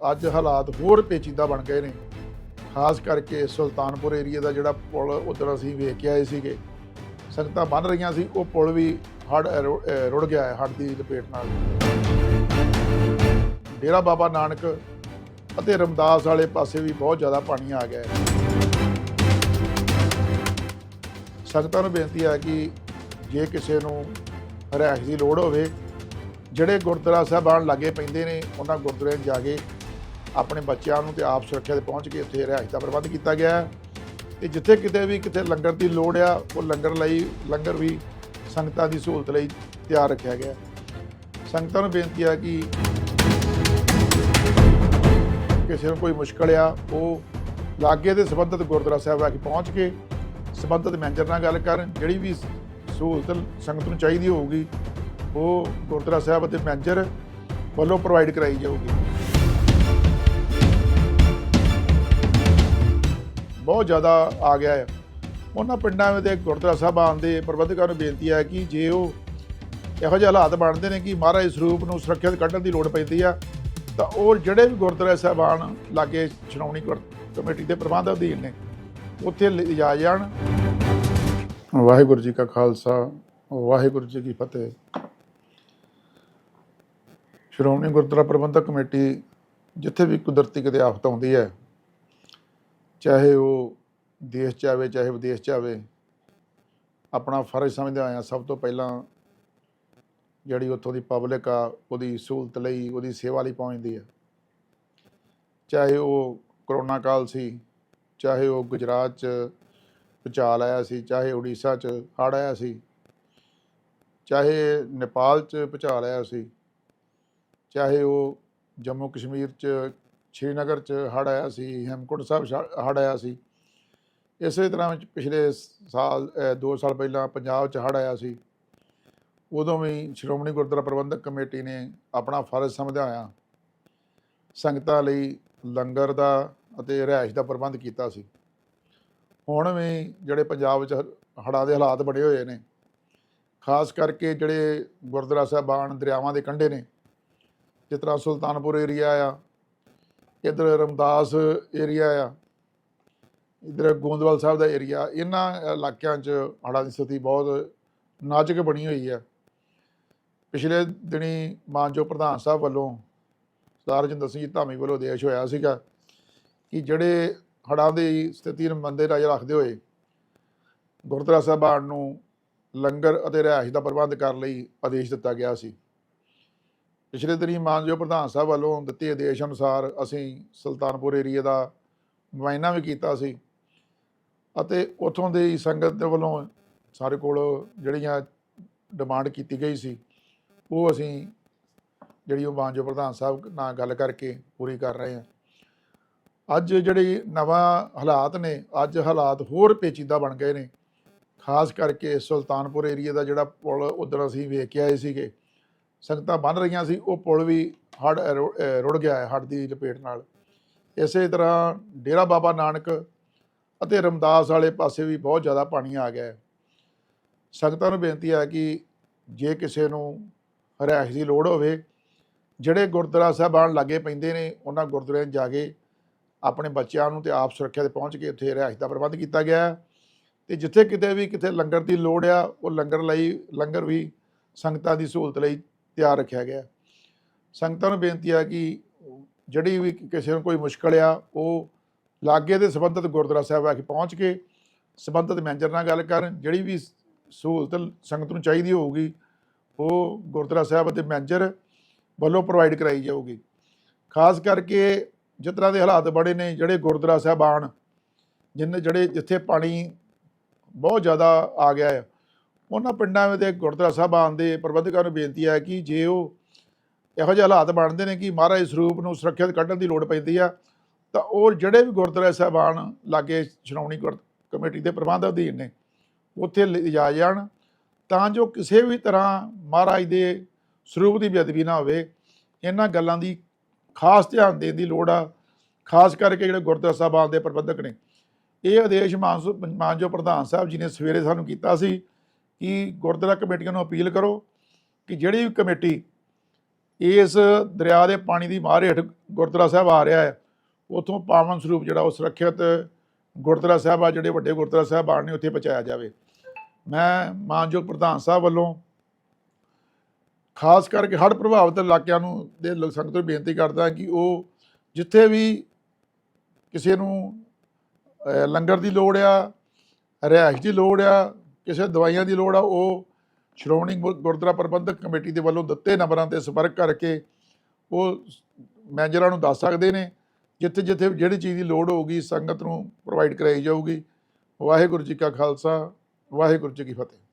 ਅੱਜ ਹਾਲਾਤ ਹੋਰ ਪੇਚੀਦਾ ਬਣ ਗਏ ਨੇ। ਖਾਸ ਕਰਕੇ ਸੁਲਤਾਨਪੁਰ ਏਰੀਆ ਦਾ ਜਿਹੜਾ ਪੁਲ ਉਧਰ ਅਸੀਂ ਵੇਖ ਕੇ ਆਏ ਸੀਗੇ। ਸੰਗਤਾਂ ਬਣ ਰਹੀਆਂ ਸੀ, ਉਹ ਪੁਲ ਵੀ ਹੜ ਰੁੜ ਗਿਆ ਹੈ ਹੜ੍ਹ ਦੀ ਲਪੇਟ ਨਾਲ। ਡੇਰਾ ਬਾਬਾ ਨਾਨਕ ਅਤੇ ਰਮਦਾਸ ਵਾਲੇ ਪਾਸੇ ਵੀ ਬਹੁਤ ਜ਼ਿਆਦਾ ਪਾਣੀ ਆ ਗਿਆ ਹੈ। ਸੰਗਤਾਂ ਨੂੰ ਬੇਨਤੀ ਹੈ ਕਿ ਜੇ ਕਿਸੇ ਨੂੰ ਰਹਿਸ਼ ਦੀ ਲੋੜ ਹੋਵੇ, ਜਿਹੜੇ ਗੁਰਦੁਆਰਾ ਸਾਹਿਬਾਨ ਲਾਗੇ ਪੈਂਦੇ ਨੇ, ਉਹਨਾਂ ਗੁਰਦੁਆਰਿਆਂ ਜਾ ਕੇ ਆਪਣੇ ਬੱਚਿਆਂ ਨੂੰ ਤੇ ਆਪ ਸੁਰੱਖਿਆ ਤੇ ਪਹੁੰਚ ਕੇ ਉੱਥੇ ਰਿਹਾਇਸ਼ ਦਾ ਪ੍ਰਬੰਧ ਕੀਤਾ ਗਿਆ ਹੈ। ਤੇ ਜਿੱਥੇ ਕਿਤੇ ਵੀ ਕਿਤੇ ਲੰਗਰ ਦੀ ਲੋੜ ਆ, ਉਹ ਲੰਗਰ ਲਈ, ਲੰਗਰ ਵੀ ਸੰਗਤਾਂ ਦੀ ਸਹੂਲਤ ਲਈ ਤਿਆਰ ਰੱਖਿਆ ਗਿਆ ਸੰਗਤਾਂ ਨੂੰ ਬੇਨਤੀ ਆ ਕਿ ਕਿਸੇ ਨੂੰ ਕੋਈ ਮੁਸ਼ਕਲ ਆ, ਉਹ ਲਾਗੇ ਦੇ ਸੰਬੰਧਿਤ ਗੁਰਦੁਆਰਾ ਸਾਹਿਬ ਆ ਕੇ ਪਹੁੰਚ ਕੇ ਸੰਬੰਧਿਤ ਮੈਨੇਜਰ ਨਾਲ ਗੱਲ ਕਰਨ, ਜਿਹੜੀ ਵੀ ਸਹੂਲਤ ਸੰਗਤ ਨੂੰ ਚਾਹੀਦੀ ਹੋਊਗੀ, ਉਹ ਗੁਰਦੁਆਰਾ ਸਾਹਿਬ ਅਤੇ ਮੈਨੇਜਰ ਵੱਲੋਂ ਪ੍ਰੋਵਾਈਡ ਕਰਾਈ ਜਾਊਗੀ। ਬਹੁਤ ਜ਼ਿਆਦਾ ਆ ਗਿਆ ਹੈ। ਉਹਨਾਂ ਪਿੰਡਾਂ ਵਿੱਚ ਗੁਰਦੁਆਰਾ ਸਾਹਿਬਾਨ ਦੇ ਪ੍ਰਬੰਧਕਾਂ ਨੂੰ ਬੇਨਤੀ ਹੈ ਕਿ ਜੇ ਉਹ ਇਹੋ ਜਿਹੇ ਹਾਲਾਤ ਬਣਦੇ ਨੇ ਕਿ ਮਹਾਰਾਜ ਸਰੂਪ ਨੂੰ ਸੁਰੱਖਿਅਤ ਕੱਢਣ ਦੀ ਲੋੜ ਪੈਂਦੀ ਆ, ਤਾਂ ਉਹ ਜਿਹੜੇ ਵੀ ਗੁਰਦੁਆਰਾ ਸਾਹਿਬਾਨ ਲਾਗੇ ਸ਼੍ਰੋਮਣੀ ਗੁਰ- ਕਮੇਟੀ ਦੇ ਪ੍ਰਬੰਧ ਅਧੀਨ ਨੇ, ਉੱਥੇ ਲਿਜਾ ਜਾਣ। ਵਾਹਿਗੁਰੂ ਜੀ ਕਾ ਖਾਲਸਾ, ਵਾਹਿਗੁਰੂ ਜੀ ਕੀ ਫਤਿਹ। ਸ਼੍ਰੋਮਣੀ ਗੁਰਦੁਆਰਾ ਪ੍ਰਬੰਧਕ ਕਮੇਟੀ ਜਿੱਥੇ ਵੀ ਕੁਦਰਤੀ ਕਿਤੇ ਆਫਤ ਆਉਂਦੀ ਹੈ ਚਾਹੇ ਉਹ ਦੇਸ਼ ਚ ਆਵੇ ਚਾਹੇ ਵਿਦੇਸ਼ ਚ ਆਵੇ ਆਪਣਾ ਫਰਜ਼ ਸਮਝਦੇ ਆਇਆ ਸਭ ਤੋਂ ਪਹਿਲਾਂ ਜਿਹੜੀ ਉੱਥੋਂ ਦੀ ਪਬਲਿਕ ਆ, ਉਹਦੀ ਸਹੂਲਤ ਲਈ, ਉਹਦੀ ਸੇਵਾ ਲਈ ਪਹੁੰਚਦੀ ਆ। ਚਾਹੇ ਉਹ ਕਰੋਨਾ ਕਾਲ ਸੀ, ਚਾਹੇ ਉਹ ਗੁਜਰਾਤ ਚ ਭੁਚਾਲ ਆਇਆ ਸੀ, ਚਾਹੇ ਉੜੀਸਾ ਚ ਹੜ੍ਹ ਆਇਆ ਸੀ, ਚਾਹੇ ਨੇਪਾਲ ਚ ਭੁਚਾਲ ਆਇਆ ਸੀ, ਚਾਹੇ ਉਹ ਜੰਮੂ ਕਸ਼ਮੀਰ ਚ ਸ਼੍ਰੀਨਗਰ ਚ ਹੜ੍ਹ ਆਇਆ ਸੀ, ਹੇਮਕੁੰਟ ਸਾਹਿਬ ਹੜ੍ਹ ਆਇਆ ਸੀ। ਇਸੇ ਤਰ੍ਹਾਂ ਵਿੱਚ ਪਿਛਲੇ ਸਾਲ 2 ਸਾਲ ਪਹਿਲਾਂ ਪੰਜਾਬ ਚ ਹੜ੍ਹ ਆਇਆ ਸੀ। ਉਦੋਂ ਵੀ ਸ਼੍ਰੋਮਣੀ ਗੁਰਦੁਆਰਾ ਪ੍ਰਬੰਧਕ ਕਮੇਟੀ ਨੇ ਆਪਣਾ ਫਰਜ਼ ਸਮਝਿਆ ਹੋਇਆ ਸੰਗਤਾਂ ਲਈ ਲੰਗਰ ਦਾ ਅਤੇ ਰਿਹਾਇਸ਼ ਦਾ ਪ੍ਰਬੰਧ ਕੀਤਾ ਸੀ। ਹੁਣ ਵੀ ਜਿਹੜੇ ਪੰਜਾਬ ਵਿੱਚ ਹੜ੍ਹਾਂ ਦੇ ਹਾਲਾਤ ਬਣੇ ਹੋਏ ਨੇ, ਖਾਸ ਕਰਕੇ ਜਿਹੜੇ ਗੁਰਦੁਆਰਾ ਸਾਹਿਬਾਨ ਦਰਿਆਵਾਂ ਦੇ ਕੰਢੇ ਨੇ, ਜਿਸ ਤਰ੍ਹਾਂ ਸੁਲਤਾਨਪੁਰ ਏਰੀਆ ਆ ਇਧਰ ਰਮਦਾਸ ਏਰੀਆ ਆ। ਇਧਰ ਗੋਂਦਵਾਲ ਸਾਹਿਬ ਦਾ ਏਰੀਆ ਇਹਨਾਂ ਇਲਾਕਿਆਂ 'ਚ ਹੜ੍ਹਾਂ ਦੀ ਸਥਿਤੀ ਬਹੁਤ ਨਾਜ਼ੁਕ ਬਣੀ ਹੋਈ ਹੈ ਪਿਛਲੇ ਦਿਨੀ ਮਾਨਜੋ ਪ੍ਰਧਾਨ ਸਾਹਿਬ ਵੱਲੋਂ ਸਰਦਾਰ ਰਜਿੰਦਰ ਸਿੰਘ ਧਾਮੀ ਵੱਲੋਂ ਆਦੇਸ਼ ਹੋਇਆ ਸੀਗਾ ਕਿ ਜਿਹੜੇ ਹੜ੍ਹਾਂ ਦੀ ਸਥਿਤੀ ਨੂੰ ਮੰਦੇ ਨਜ਼ਰ ਰੱਖਦੇ ਹੋਏ ਗੁਰਦੁਆਰਾ ਸਾਹਿਬਾਨ ਨੂੰ ਲੰਗਰ ਅਤੇ ਰਿਹਾਇਸ਼ ਦਾ ਪ੍ਰਬੰਧ ਕਰਨ ਲਈ ਆਦੇਸ਼ ਦਿੱਤਾ ਗਿਆ ਸੀ। ਪਿਛਲੇ ਦਿਨੀ ਮਾਨਯੋਗ ਪ੍ਰਧਾਨ ਸਾਹਿਬ ਵੱਲੋਂ ਦਿੱਤੇ ਆਦੇਸ਼ ਅਨੁਸਾਰ ਅਸੀਂ ਸੁਲਤਾਨਪੁਰ ਏਰੀਆ ਦਾ ਮੁਆਇਨਾ ਵੀ ਕੀਤਾ ਸੀ ਅਤੇ ਉਥੋਂ ਦੇ ਸੰਗਤ ਦੇ ਵੱਲੋਂ ਸਾਡੇ ਕੋਲ ਜਿਹੜੀਆਂ ਡਿਮਾਂਡ ਕੀਤੀ ਗਈ ਸੀ, ਉਹ ਅਸੀਂ ਜਿਹੜੀ ਉਹ ਮਾਨਯੋਗ ਪ੍ਰਧਾਨ ਸਾਹਿਬ ਨਾਲ ਗੱਲ ਕਰਕੇ ਪੂਰੀ ਕਰ ਰਹੇ ਹਾਂ। ਅੱਜ ਜਿਹੜੀ ਨਵਾਂ ਹਾਲਾਤ ਨੇ, ਅੱਜ ਹਾਲਾਤ ਹੋਰ ਪੇਚੀਦਾ ਬਣ ਗਏ ਨੇ, ਖਾਸ ਕਰਕੇ ਸੁਲਤਾਨਪੁਰ ਏਰੀਆ ਦਾ ਜਿਹੜਾ ਪੁਲ ਉਧਰ ਅਸੀਂ ਵੇਖ ਕੇ ਆਏ ਸੀਗੇ ਸੰਗਤਾਂ ਬਣ ਰਹੀਆਂ ਸੀ, ਉਹ ਪੁਲ ਵੀ ਹੜ ਰੁੜ ਗਿਆ ਹੈ, ਹੜ੍ਹ ਦੀ ਲਪੇਟ ਨਾਲ। ਇਸੇ ਤਰ੍ਹਾਂ ਡੇਰਾ ਬਾਬਾ ਨਾਨਕ ਅਤੇ ਰਮਦਾਸ ਵਾਲੇ ਪਾਸੇ ਵੀ ਬਹੁਤ ਜ਼ਿਆਦਾ ਪਾਣੀ ਆ ਗਿਆ ਹੈ। ਸੰਗਤਾਂ ਨੂੰ ਬੇਨਤੀ ਹੈ ਕਿ ਜੇ ਕਿਸੇ ਨੂੰ ਰਿਹਾਇਸ਼ ਦੀ ਲੋੜ ਹੋਵੇ, ਜਿਹੜੇ ਗੁਰਦੁਆਰਾ ਸਾਹਿਬਾਨ ਲਾਗੇ ਪੈਂਦੇ ਨੇ, ਉਹਨਾਂ ਗੁਰਦੁਆਰਿਆਂ 'ਚ ਜਾ ਕੇ ਆਪਣੇ ਬੱਚਿਆਂ ਨੂੰ ਤੇ ਆਪ ਸੁਰੱਖਿਆ ਤੇ ਪਹੁੰਚ ਕੇ ਉੱਥੇ ਰਿਹਾਇਸ਼ ਦਾ ਪ੍ਰਬੰਧ ਕੀਤਾ ਗਿਆ ਹੈ ਤੇ ਜਿੱਥੇ ਕਿਤੇ ਵੀ ਕਿਤੇ ਲੰਗਰ ਦੀ ਲੋੜ ਆ, ਉਹ ਲੰਗਰ ਲਈ, ਲੰਗਰ ਵੀ ਸੰਗਤਾਂ ਦੀ ਸਹੂਲਤ ਲਈ ਤਿਆਰ ਰੱਖਿਆ ਗਿਆ। ਸੰਗਤਾਂ ਨੂੰ ਬੇਨਤੀ ਆ ਕਿ ਜਿਹੜੀ ਵੀ ਕਿਸੇ ਨੂੰ ਕੋਈ ਮੁਸ਼ਕਲ ਆ, ਉਹ ਲਾਗੇ ਦੇ ਸੰਬੰਧਿਤ ਗੁਰਦੁਆਰਾ ਸਾਹਿਬ ਆ ਕੇ ਪਹੁੰਚ ਕੇ ਸੰਬੰਧਿਤ ਮੈਨੇਜਰ ਨਾਲ ਗੱਲ ਕਰਨ। ਜਿਹੜੀ ਵੀ ਸਹੂਲਤ ਸੰਗਤ ਨੂੰ ਚਾਹੀਦੀ ਹੋਊਗੀ, ਉਹ ਗੁਰਦੁਆਰਾ ਸਾਹਿਬ ਅਤੇ ਮੈਨੇਜਰ ਵੱਲੋਂ ਪ੍ਰੋਵਾਈਡ ਕਰਾਈ ਜਾਊਗੀ। ਖਾਸ ਕਰਕੇ ਜਿਸ ਤਰ੍ਹਾਂ ਦੇ ਹਾਲਾਤ ਬੜੇ ਨੇ, ਜਿਹੜੇ ਗੁਰਦੁਆਰਾ ਸਾਹਿਬਾਨ, ਜਿੰਨੇ ਜਿਹੜੇ ਜਿੱਥੇ ਪਾਣੀ ਬਹੁਤ ਜ਼ਿਆਦਾ ਆ ਗਿਆ ਹੈ ਉਹਨਾਂ ਪਿੰਡਾਂ ਵਿੱਚ ਗੁਰਦੁਆਰਾ ਸਾਹਿਬਾਨ ਦੇ ਪ੍ਰਬੰਧਕਾਂ ਨੂੰ ਬੇਨਤੀ ਹੈ ਕਿ ਜੇ ਉਹ ਇਹੋ ਜਿਹੇ ਹਾਲਾਤ ਬਣਦੇ ਨੇ ਕਿ ਮਹਾਰਾਜ ਸਰੂਪ ਨੂੰ ਸੁਰੱਖਿਅਤ ਕੱਢਣ ਦੀ ਲੋੜ ਪੈਂਦੀ ਆ, ਤਾਂ ਉਹ ਜਿਹੜੇ ਵੀ ਗੁਰਦੁਆਰਾ ਸਾਹਿਬਾਨ ਲਾਗੇ ਸ਼੍ਰੋਮਣੀ ਗੁਰ- ਕਮੇਟੀ ਦੇ ਪ੍ਰਬੰਧ ਅਧੀਨ ਨੇ, ਉੱਥੇ ਲਿਜਾ ਜਾਣ, ਤਾਂ ਜੋ ਕਿਸੇ ਵੀ ਤਰ੍ਹਾਂ ਮਹਾਰਾਜ ਦੇ ਸਰੂਪ ਦੀ ਬੇਅਦਬੀ ਨਾ ਹੋਵੇ, ਇਹਨਾਂ ਗੱਲਾਂ ਦੀ ਖਾਸ ਧਿਆਨ ਦੇਣ ਦੀ ਲੋੜ ਆ, ਖਾਸ ਕਰਕੇ ਜਿਹੜੇ ਗੁਰਦੁਆਰਾ ਸਾਹਿਬਾਨ ਦੇ ਪ੍ਰਬੰਧਕ ਨੇ। ਇਹ ਆਦੇਸ਼ ਮਾਨਸੂ ਮਾਨਜੋ ਪ੍ਰਧਾਨ ਸਾਹਿਬ ਜੀ ਨੇ ਸਵੇਰੇ ਸਾਨੂੰ ਕੀਤਾ ਸੀ ਕਿ ਗੁਰਦੁਆਰਾ ਕਮੇਟੀਆਂ ਨੂੰ ਅਪੀਲ ਕਰੋ ਕਿ ਜਿਹੜੀ ਵੀ ਕਮੇਟੀ ਇਸ ਦਰਿਆ ਦੇ ਪਾਣੀ ਦੀ ਮਾਰ ਹੇਠ ਗੁਰਦੁਆਰਾ ਸਾਹਿਬ ਆ ਰਿਹਾ ਹੈ, ਉਥੋਂ ਪਾਵਨ ਸਰੂਪ ਜਿਹੜਾ ਉਹ ਸੁਰੱਖਿਅਤ ਗੁਰਦੁਆਰਾ ਸਾਹਿਬ ਆ, ਜਿਹੜੇ ਵੱਡੇ ਗੁਰਦੁਆਰਾ ਸਾਹਿਬਾਨ ਨੇ ਉੱਥੇ ਪਹੁੰਚਾਇਆ ਜਾਵੇ। ਮੈਂ ਮਾਨਯੋਗ ਪ੍ਰਧਾਨ ਸਾਹਿਬ ਵੱਲੋਂ ਖਾਸ ਕਰਕੇ ਹੜ੍ਹ ਪ੍ਰਭਾਵਿਤ ਇਲਾਕਿਆਂ ਨੂੰ ਦੇ ਲੋਕ ਸੰਗਤ ਨੂੰ ਬੇਨਤੀ ਕਰਦਾ ਕਿ ਉਹ ਜਿੱਥੇ ਵੀ ਕਿਸੇ ਨੂੰ ਲੰਗਰ ਦੀ ਲੋੜ ਆ, ਰਿਹਾਇਸ਼ ਦੀ ਲੋੜ ਆ ਕਿਸੇ ਦਵਾਈਆਂ ਦੀ ਲੋੜ ਆ, ਉਹ ਸ਼੍ਰੋਮਣੀ ਗੁਰ- ਗੁਰਦੁਆਰਾ ਪ੍ਰਬੰਧਕ ਕਮੇਟੀ ਦੇ ਵੱਲੋਂ ਦਿੱਤੇ ਨੰਬਰਾਂ ਤੇ ਸੰਪਰਕ ਕਰਕੇ ਉਹ ਮੈਨੇਜਰਾਂ ਨੂੰ ਦੱਸ ਸਕਦੇ ਨੇ, ਜਿੱਥੇ ਜਿੱਥੇ ਜਿਹੜੀ ਚੀਜ਼ ਦੀ ਲੋੜ ਹੋਊਗੀ, ਸੰਗਤ ਨੂੰ ਪ੍ਰੋਵਾਈਡ ਕਰਾਈ ਜਾਊਗੀ। ਵਾਹਿਗੁਰੂ ਜੀ ਕਾ ਖਾਲਸਾ, ਵਾਹਿਗੁਰੂ ਜੀ ਕੀ ਫਤਿਹ।